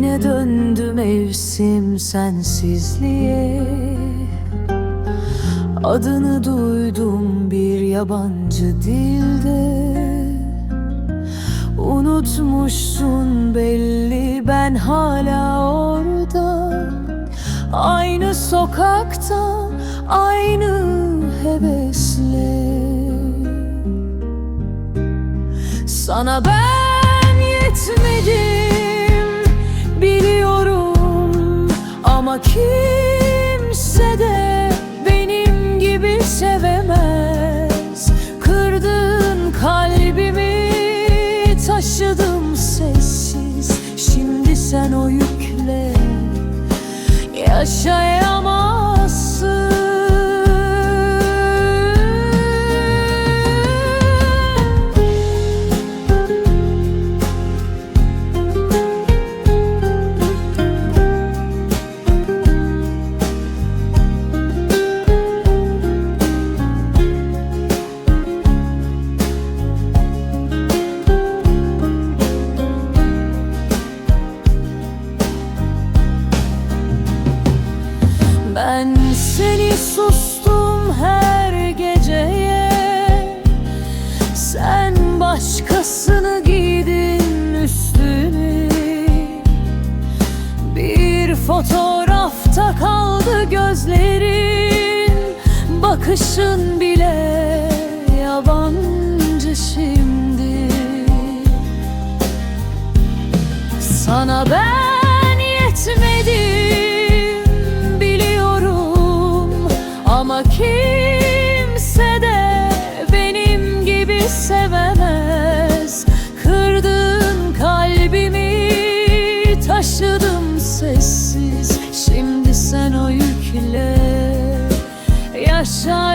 döndü mevsim sensizliğe. Adını duydum bir yabancı dilde. Unutmuşsun belli ben hala orada. Aynı sokakta aynı hevesle. Sana ben Ama kimse de benim gibi sevemez. Kırdın kalbimi taşıdım sessiz. Şimdi sen o yükle yaşayamazsın Ben seni sustum her geceye. Sen başkasını giydin üstüne. Bir fotoğrafta kaldı gözlerin. Bakışın bile yabancı şimdi. Sana ben sessiz